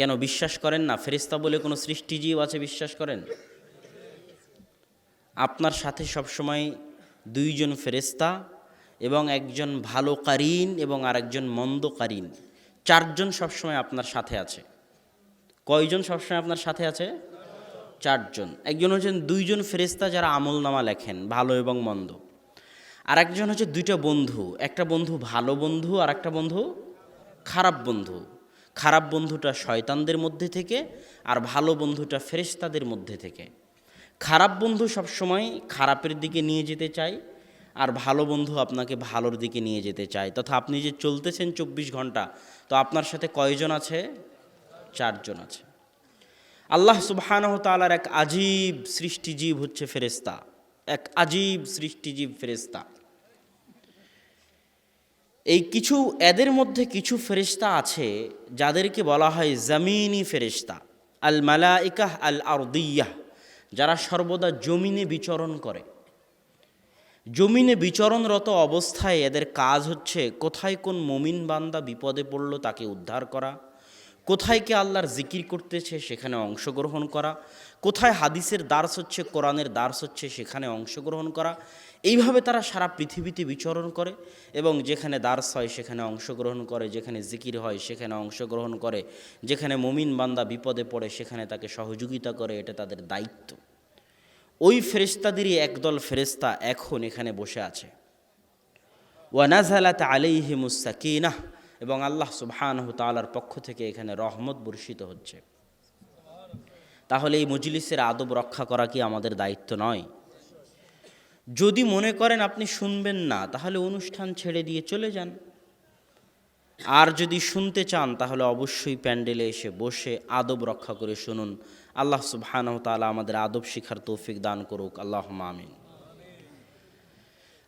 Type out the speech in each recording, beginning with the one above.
কেন বিশ্বাস করেন না? ফেরেস্তা বলে কোনো সৃষ্টিজীব আছে বিশ্বাস করেন? আপনার সাথে সবসময় দুইজন ফেরেস্তা এবং একজন ভালো কারিন এবং আরেকজন মন্দ কারিন। চারজন সবসময় আপনার সাথে আছে। কয়জন সবসময় আপনার সাথে আছে? চারজন। একজন হচ্ছেন দুইজন ফেরেস্তা যারা আমল নামা লেখেন, ভালো এবং মন্দ। আর একজন হচ্ছে দুইটা বন্ধু, একটা বন্ধু ভালো বন্ধু আর একটা বন্ধু খারাপ বন্ধু। খারাপ বন্ধুটা শয়তানদের মধ্যে থেকে আর ভালো বন্ধুটা ফেরেস্তাদের মধ্যে থেকে। খারাপ বন্ধু সবসময় খারাপের দিকে নিয়ে যেতে চায় আর ভালো বন্ধু আপনাকে ভালোর দিকে নিয়ে যেতে চায়। তথা আপনি যে চলতেছেন চব্বিশ ঘণ্টা, তো আপনার সাথে কয়জন আছে? চারজন আছে। আল্লাহ সুবহানাহু তাআলার এক আজীব সৃষ্টিজীব হচ্ছে ফেরেস্তা এক আজীব সৃষ্টিজীব ফেরেস্তা এই কিছু, এদের মধ্যে কিছু ফেরেশতা আছে, যাদেরকে বলা হয় জামিনী ফেরেশতা। আল মালাইকাহ আল আরদিয়াহ, যারা সর্বদা জমিনে বিচরণ করে। জমিনে বিচরণরত অবস্থায় এদের কাজ হচ্ছে, কোথায় কোন মমিন বান্দা বিপদে পড়ল তাকে উদ্ধার করা, কোথায় কে আল্লাহর জিকির করতেছে সেখানে অংশগ্রহণ করা, কোথায় হাদিসের দার্স হচ্ছে, কোরআনের দার্স হচ্ছে সেখানে অংশগ্রহণ করা। এইভাবে তারা সারা পৃথিবীতে বিচরণ করে এবং যেখানে দার্স হয় সেখানে অংশগ্রহণ করে, যেখানে জিকির হয় সেখানে অংশগ্রহণ করে, যেখানে মমিন বান্দা বিপদে পড়ে সেখানে তাকে সহযোগিতা করে, এটা তাদের দায়িত্ব। ওই ফেরেস্তাদেরই একদল ফেরেস্তা এখন এখানে বসে আছে। ওয়ানাজালাত আলাইহিমুসাকিনাহ এবং আল্লাহ সুবহানাহু তাআলার পক্ষ থেকে এখানে রহমত বর্ষিত হচ্ছে। তাহলে এই মজলিসের আদব রক্ষা করা কি আমাদের দায়িত্ব নয়? যদি মনে করেন আপনি শুনবেন না, তাহলে অনুষ্ঠান ছেড়ে দিয়ে চলে যান। আর যদি শুনতে চান, তাহলে অবশ্যই প্যান্ডেলে এসে বসে আদব রক্ষা করে শুনুন। আল্লাহ সুবহানাহু তাআলা আমাদের আদব শিখার তৌফিক দান করুক। আল্লাহ আমিন।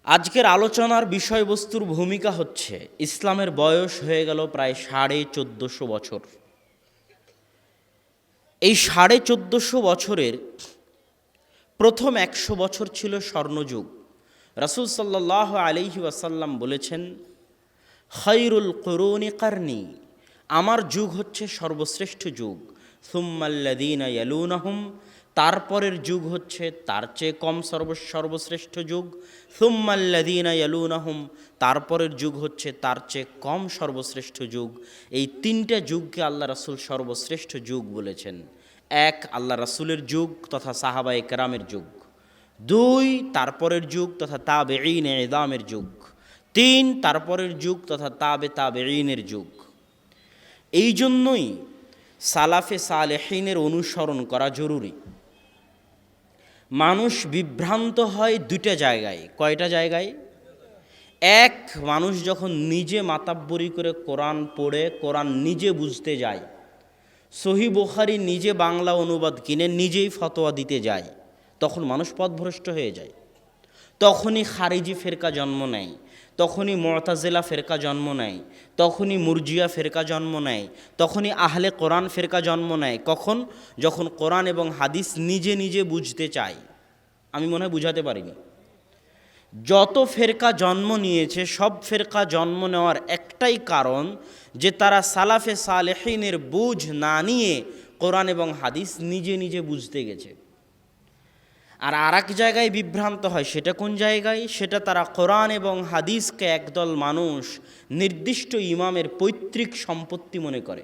আজকের আলোচনার বিষয়বস্তুর ভূমিকা হচ্ছে, ইসলামের বয়স হয়ে গেল প্রায় সাড়ে চোদ্দোশো বছর। এই সাড়ে চোদ্দোশো বছরের প্রথম একশো বছর ছিল স্বর্ণযুগ। রাসুল সাল্লাহ আলিহি ওয়াসাল্লাম বলেছেন খৈরুল করুনি কারনি, আমার যুগ হচ্ছে সর্বশ্রেষ্ঠ যুগ। সুম্মাল্লাদিনা তারপরের যুগ হচ্ছে তার চেয়ে কম সর্ব সর্বশ্রেষ্ঠ যুগ। সুম্মাল্লাদিনা তারপরের যুগ হচ্ছে তার চেয়ে কম সর্বশ্রেষ্ঠ যুগ। এই তিনটা যুগকে আল্লাহ রাসুল সর্বশ্রেষ্ঠ যুগ বলেছেন। এক, আল্লাহ রাসুলের যুগ তথা সাহাবা একরামের যুগ। দুই, তারপরের যুগ তথা তাবে ইন এদামের যুগ। তিন, তারপরের যুগ তথা তাবে তাবে ইনের যুগ। এই জন্যই সালাফে সালেহিনের অনুসরণ করা জরুরি। মানুষ বিভ্রান্ত হয় দুইটা জায়গায়। কয়টা জায়গায়? এক, মানুষ যখন নিজে মাতাব্বরি করে কোরআন পড়ে, কোরআন নিজে বুঝতে যায় সহি বোখারি নিজে বাংলা অনুবাদ কিনে নিজেই ফতোয়া দিতে যায়, তখন মানুষ পথভ্রষ্ট হয়ে যায়। তখনই খারিজি ফেরকা জন্ম নেয়, তখনই মরতাজেলা ফেরকা জন্ম নেয়, তখনই মুরজিয়া ফেরকা জন্ম নেয়, তখনই আহলে কোরআন ফেরকা জন্ম নেয়। কখন? যখন কোরআন এবং হাদিস নিজে নিজে বুঝতে চায়। আমি মনে হয় বুঝাতে পারিনি। যত ফেরকা জন্ম নিয়েছে, সব ফেরকা জন্ম নেওয়ার একটাই কারণ যে তারা সালাফে সালেহিনের বুঝ না নিয়ে কোরআন এবং হাদিস নিজে নিজে বুঝতে গেছে। আর আর এক জায়গায় বিভ্রান্ত হয়, সেটা কোন জায়গায়? সেটা তারা কোরআন এবং হাদিসকে একদল মানুষ নির্দিষ্ট ইমামের পৈতৃক সম্পত্তি মনে করে।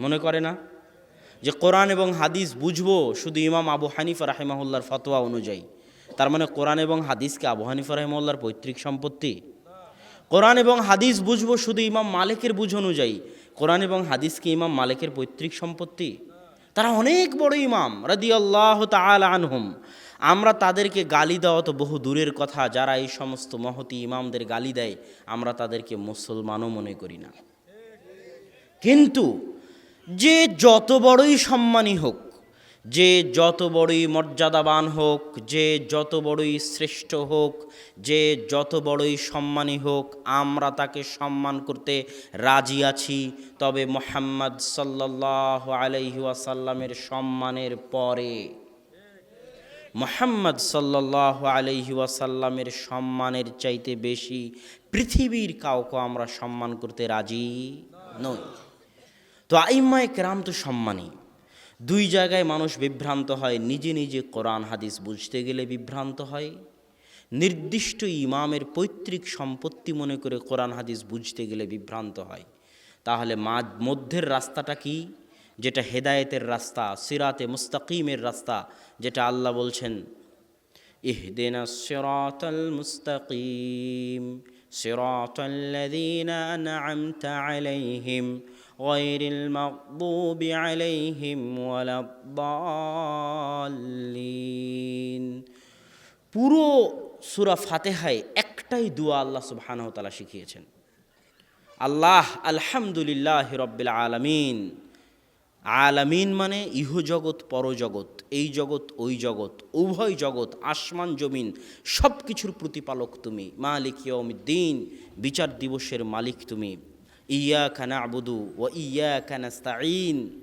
মনে করে না? যে কোরআন এবং হাদিস বুঝব শুধু ইমাম আবু হানিফা রাহেমাহুল্লার ফতোয়া অনুযায়ী। তার মানে কোরআন এবং হাদিসকে আবু হানিফা রাহেমাহুল্লার পৈতৃক সম্পত্তি। কোরআন এবং হাদিস বুঝব শুধু ইমাম মালিকের বুঝ অনুযায়ী। কোরআন এবং হাদিসকে ইমাম মালিকের পৈতৃক সম্পত্তি। তারা অনেক বড় ইমাম রাদি আল্লাহ আনহুম। আমরা তাদেরকে গালি দেওয়া তো বহু দূরের কথা, যারা এই সমস্ত মহতি ইমামদের গালি দেয়, আমরা তাদেরকে মুসলমানও মনে করি না। কিন্তু যে যত বড়ই সম্মানী হোক যে যত বড়ই মর্যাদাবান হোক, যে যত বড়ই শ্রেষ্ঠ হোক, যে যত বড়ই সম্মানী হোক, আমরা তাকে সম্মান করতে রাজি আছি। তবে মোহাম্মদ সাল্লাহ আলহি ওয়াসাল্লামের সম্মানের পরে, মোহাম্মদ সাল্লাহ আলহি ওয়াসাল্লামের সম্মানের চাইতে বেশি পৃথিবীর কাউকে আমরা সম্মান করতে রাজি নই। তো আইম্মায় কেরাম তো সম্মানী। দুই জায়গায় মানুষ বিভ্রান্ত হয়, নিজে নিজে কোরআন, হাদিস বুঝতে গেলে বিভ্রান্ত হয়। নির্দিষ্ট ইমামের পৈতৃক সম্পত্তি মনে করে কোরআন, হাদিস বুঝতে গেলে বিভ্রান্ত হয়। তাহলে মা মধ্যের রাস্তাটা কি? যেটা হেদায়েতের রাস্তা, সিরাতে মুস্তাকিমের রাস্তা, যেটা আল্লাহ বলছেন, ইহদিনা সিরাতাল মুস্তাকিম সিরাতাল্লাযীনা আন'আমতা আলাইহিম। غير المغضوب عليهم ولا الضالين পুরো সুরা ফাতেহায় একটাই দোয়া আল্লাহ সুবহানাহু তাআলা শিখিয়েছেন আল্লাহ আলহামদুলিল্লাহ রব্বিল আলামিন আলামিন মানে ইহজগৎ পরজগৎ এই জগৎ ওই জগৎ উভয় জগৎ আসমান জমিন সব কিছুর প্রতিপালক তুমি মালিক ইয়মিদ্দিন বিচার দিবসের মালিক তুমি ইয়া খানা আবুদু ও ইয়া খানাস্তাইন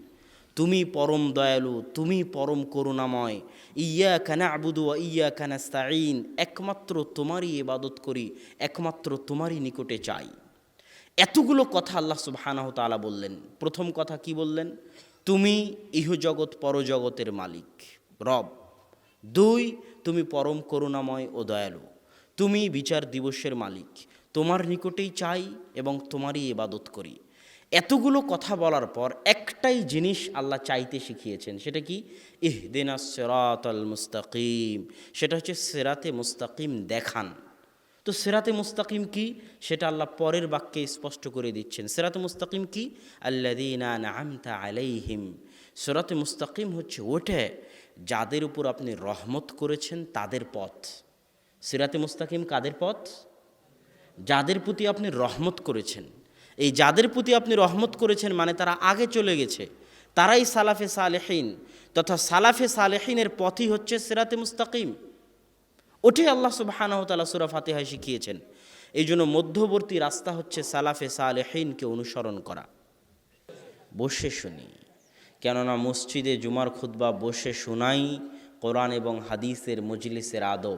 তুমি পরম দয়ালু, তুমি পরম করুণাময়। ইয়া কানা আবুদু ও ইয়া কানাস্তাইন একমাত্র তোমারই ইবাদত করি, একমাত্র তোমারই নিকটে চাই এতগুলো কথা আল্লাহ সুবহানাহু তাআলা বললেন। প্রথম কথা কি বললেন? তুমি ইহজগৎ পরজগতের মালিক, রব। দুই, তুমি পরম করুণাময় ও দয়ালু। তুমি বিচার দিবসের মালিক। তোমার নিকটেই চাই এবং তোমারই ইবাদত করি। এতগুলো কথা বলার পর একটাই জিনিস আল্লাহ চাইতে শিখিয়েছেন, সেটা কি? ইহদিনা সেরাত আল মুস্তাকিম। সেটা হচ্ছে সেরাতে মুস্তাকিম দেখান। তো সেরাতে মুস্তাকিম কি? সেটা আল্লাহ পরের বাক্যে স্পষ্ট করে দিচ্ছেন। সেরাতে মুস্তাকিম কি? আল্লাদিনা আলাইহিম। সেরাতে মুস্তাকিম হচ্ছে ওঠে যাদের উপর আপনি রহমত করেছেন, তাদের পথ। সিরাতে মুস্তাকিম কাদের পথ? যাদের প্রতি আপনি রহমত করেছেন। এই যাদের প্রতি আপনি রহমত করেছেন মানে তারা আগে চলে গেছে। তারাই সালাফে সালেহীন তথা সালাফে সালেহীনের পথই হচ্ছে সিরাতে মুস্তাকিম। ওটাই আল্লাহ সুবাহানহতালা সুরা ফাতেহায় শিখিয়েছেন। এই জন্য মধ্যবর্তী রাস্তা হচ্ছে সালাফে সালেহীনকে অনুসরণ করা। বসে শুনি। কেননা মসজিদে জুমার খুদ্া বসে শোনাই কোরআন এবং হাদিসের মজলিসের আদব।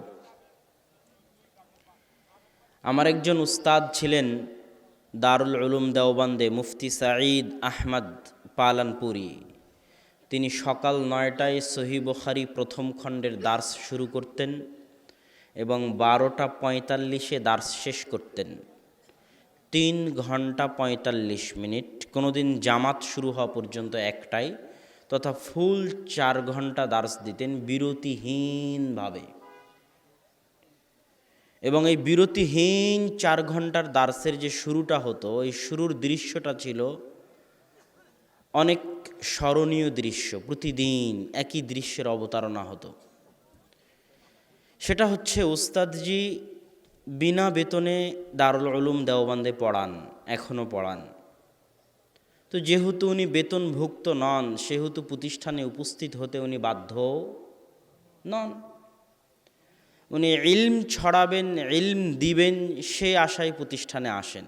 আমার একজন উস্তাদ ছিলেন দারুল উলুম দেওবান্দে মুফতি সাঈদ আহমদ পালানপুরি। তিনি সকাল নয়টায় সহি বখারি প্রথম খণ্ডের দার্স শুরু করতেন এবং বারোটা পঁয়তাল্লিশে দার্স শেষ করতেন। তিন ঘণ্টা পঁয়তাল্লিশ মিনিট কোনো দিন জামাত শুরু হওয়া পর্যন্ত একটাই, তথা ফুল চার ঘণ্টা দার্স দিতেন বিরতিহীনভাবে। এবং এই বিরতিহীন চার ঘণ্টার দার্সের যে শুরুটা হতো, এই শুরুর দৃশ্যটা ছিল অনেক স্মরণীয় দৃশ্য, প্রতিদিন একই দৃশ্যের অবতারণা হতো। সেটা হচ্ছে উস্তাদজি বিনা বেতনে দারুল উলুম দেওবান্দে পড়ান এখনও পড়ান। তো যেহেতু উনি বেতনভুক্ত নন, সেহেতু প্রতিষ্ঠানে উপস্থিত হতে উনি বাধ্য নন। উনি ইলম ছড়াবেন, ইলম দিবেন, সে আশায় প্রতিষ্ঠানে আসেন।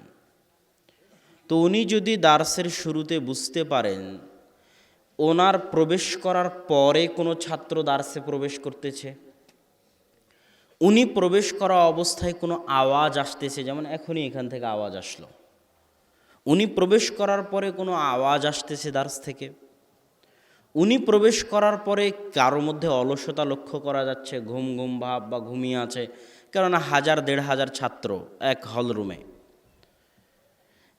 তো উনি যদি দার্সের শুরুতে বুঝতে পারেন, ওনার প্রবেশ করার পরে কোনো ছাত্র দার্সে প্রবেশ করতেছে? উনি প্রবেশ করা অবস্থায় কোনো আওয়াজ আসতেছে? যেমন এখনই এখান থেকে আওয়াজ আসলো। উনি প্রবেশ করার পরে কোনো আওয়াজ আসতেছে দার্স থেকে? উনি প্রবেশ করার পরে কারোর মধ্যে অলসতা লক্ষ্য করা যাচ্ছে, ঘুম ঘুম ভাব বা ঘুমিয়ে আছে। কেননা হাজার, দেড় হাজার ছাত্র এক হলরুমে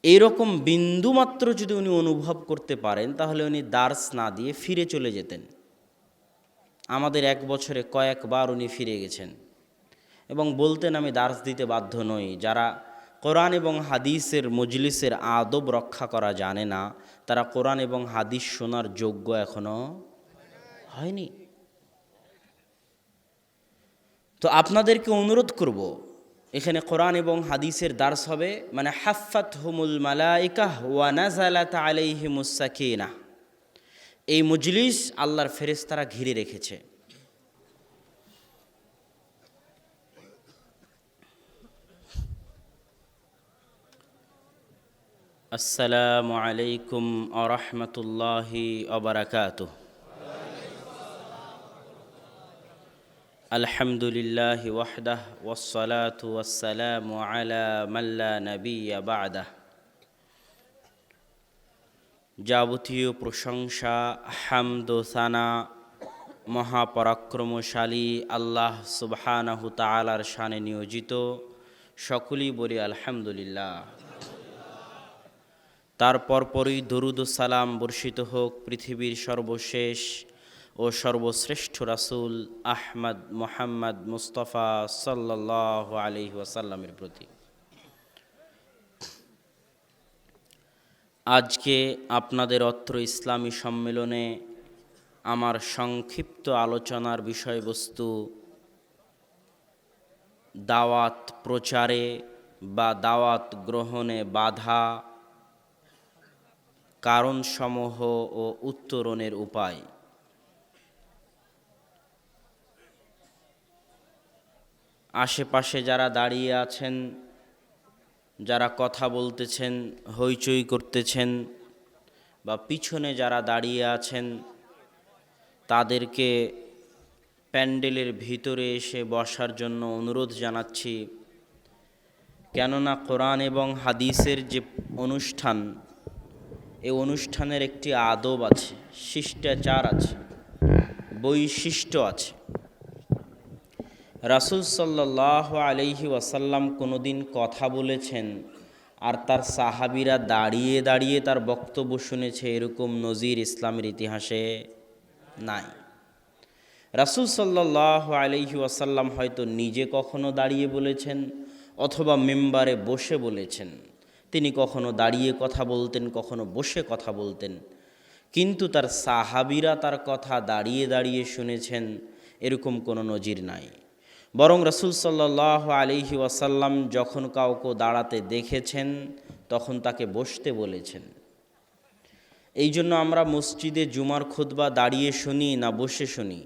এইরকম বিন্দুমাত্র যদি উনি অনুভব করতে পারেন, তাহলে উনি দার্স না দিয়ে ফিরে চলে যেতেন। আমাদের এক বছরে কয়েকবার উনি ফিরে গেছেন। এবং বলতেন, আমি দার্স দিতে বাধ্য নই। যারা কোরআন এবং হাদিসের মজলিসের আদব রক্ষা করা জানে না। তারা কোরআন এবং হাদিস শোনার যোগ্য এখনও হয়নি। তো আপনাদেরকে অনুরোধ করব, এখানে কোরআন এবং হাদিসের দার্স হবে মানে হাফাত হুমুল মালাইকাহ ওয়ানাজালাত আলাইহিমুসাকিনা এই মজলিস আল্লাহর ফেরেস্তারা ঘিরে রেখেছে। আসসালামু আলাইকুম আরহামতুল্লাহি অবরাকাত আলহামদুলিল্লাহ ওয়াহদাহ, ওয়াসসালাতু ওয়াসসালামু আলা মাল্লা নবিয়া বাদাহ। যাবতীয় প্রশংসা, হামদ, সানা, মহাপরাক্রমশালী আল্লাহ সুবহানাহু তাআলার শানে নিয়োজিত, সকলেই বলি আলহামদুলিল্লাহ। তারপর পরই দরুদ সালাম বর্ষিত হোক পৃথিবীর সর্বশেষ ও সর্বশ্রেষ্ঠ রাসূল আহমদ মোহাম্মদ মুস্তফা সাল্লাহ আলহি ওয়াসাল্লামের প্রতি। আজকে আপনাদের অত্র ইসলামী সম্মেলনে আমার সংক্ষিপ্ত আলোচনার বিষয়বস্তু দাওয়াত প্রচারে বা দাওয়াত গ্রহণে বাধা কারণসমূহ ও উত্তরণের উপায়। আশেপাশে যারা দাঁড়িয়ে আছেন, যারা কথা বলতেছেন, হইচই করতেছেন বা পিছনে যারা দাঁড়িয়ে আছেন, তাদেরকে প্যান্ডেলের ভিতরে এসে বসার জন্য অনুরোধ জানাচ্ছি। কেননা কোরআন এবং হাদিসের যে অনুষ্ঠান এই অনুষ্ঠানের একটি আদব আছে, শিষ্টাচার আছে, বৈশিষ্ট্য আছে। রাসুল সাল্লাহ আলহি ওয়াসাল্লাম কোনোদিন কথা বলেছেন আর তার সাহাবিরা দাঁড়িয়ে দাঁড়িয়ে তার বক্তব্য শুনেছে এরকম নজির ইসলামের ইতিহাসে নাই। রাসুল সাল্লাহ আলহি ওয়াসাল্লাম হয়তো নিজে কখনো দাঁড়িয়ে বলেছেন অথবা মেম্বারে বসে বলেছেন। তিনি কখনো দাঁড়িয়ে কথা বলতেন, কখনো বসে কথা বলতেন। কিন্তু তার সাহাবিরা তার কথা দাঁড়িয়ে দাঁড়িয়ে শুনেছেন, এরকম কোনো নজির নাই। বরং রসুল সাল্লাহ আলিহি ওয়াসাল্লাম যখন কাউকে দাঁড়াতে দেখেছেন, তখন তাকে বসতে বলেছেন। এই জন্য আমরা মসজিদে জুমার খুতবা দাঁড়িয়ে শুনি না বসে শুনি।